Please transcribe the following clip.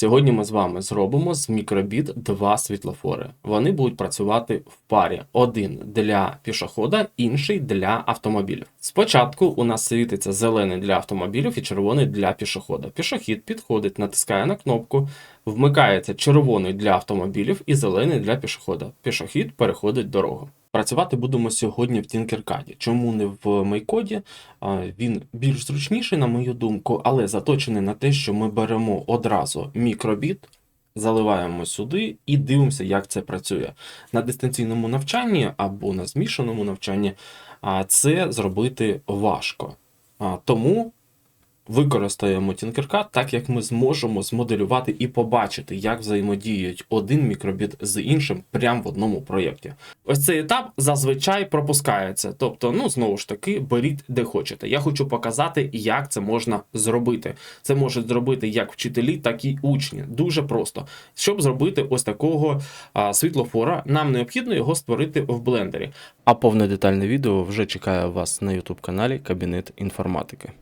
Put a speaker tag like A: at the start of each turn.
A: Сьогодні ми з вами зробимо з мікробіт два світлофори. Вони будуть працювати в парі: один для пішохода, інший для автомобілів. Спочатку у нас світиться зелений для автомобілів і червоний для пішохода. Пішохід підходить, натискає на кнопку, вмикається червоний для автомобілів і зелений для пішохода. Пішохід переходить дорогу. Працювати будемо сьогодні в Tinkercad. Чому не в Майкоді? Він більш зручніший, на мою думку, але заточений на те, що ми беремо одразу мікробіт, заливаємо сюди і дивимося, як це працює. На дистанційному навчанні або на змішаному навчанні це зробити важко. Тому використаємо Tinkercad так, як ми зможемо змоделювати і побачити, як взаємодіють один мікробіт з іншим прямо в одному проєкті. Ось цей етап зазвичай пропускається. Тобто, ну знову ж таки, беріть де хочете. Я хочу показати, як це можна зробити. Це можуть зробити як вчителі, так і учні. Дуже просто. Щоб зробити ось такого а, світлофора, нам необхідно його створити в блендері. А повне детальне відео вже чекає вас на YouTube каналі Кабінет інформатики.